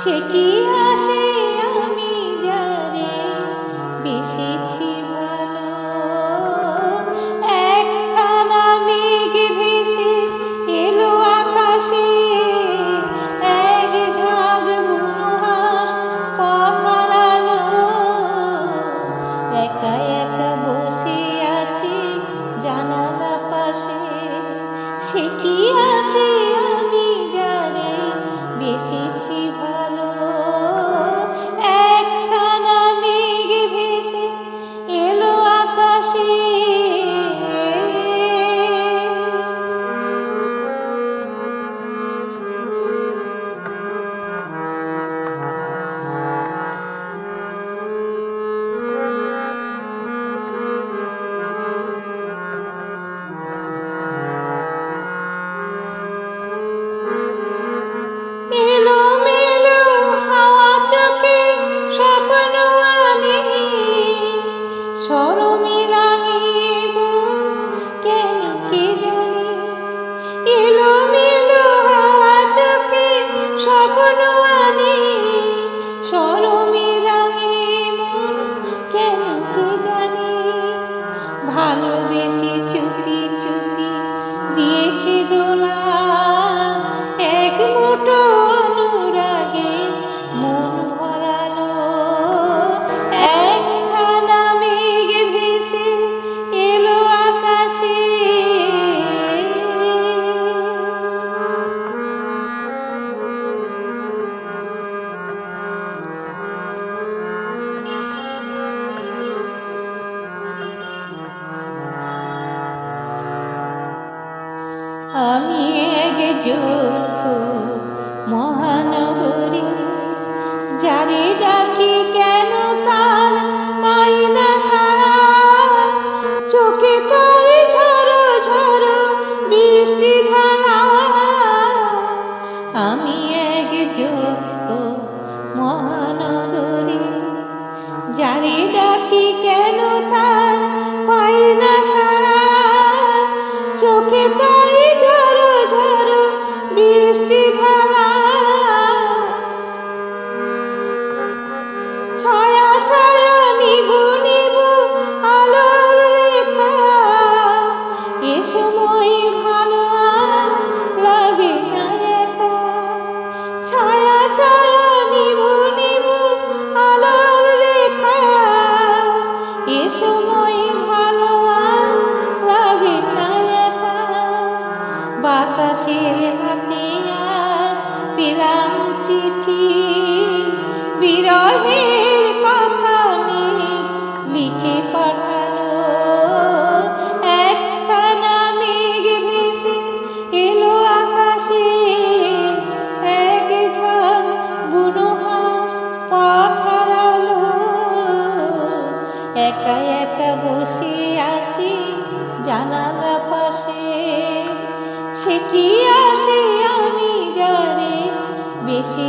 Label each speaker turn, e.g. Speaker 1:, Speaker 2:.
Speaker 1: সে কি আসে আমি এক যোগ্য মহানগরী। যারে ডাকি কেন তার পাই না সারা? চোখে তাই ঝরো ঝরো বৃষ্টি ধারা। আমি এক যোগ্য মহানগরী। যারে ডাকি কেন তার পাই না সারা? চোখে ঝরো ঝরো বৃষ্টি ধারা বাতাসের হাতে পেলাম চিঠি বিরহের কথা আমি লিখে পাঠালো। একখানা মেঘ ভেসে এলো আকাশে, এক ঝাঁক বুনো হাঁস পথ একা একা বসে আছি জানালা কি আসে আমি জানে বেশি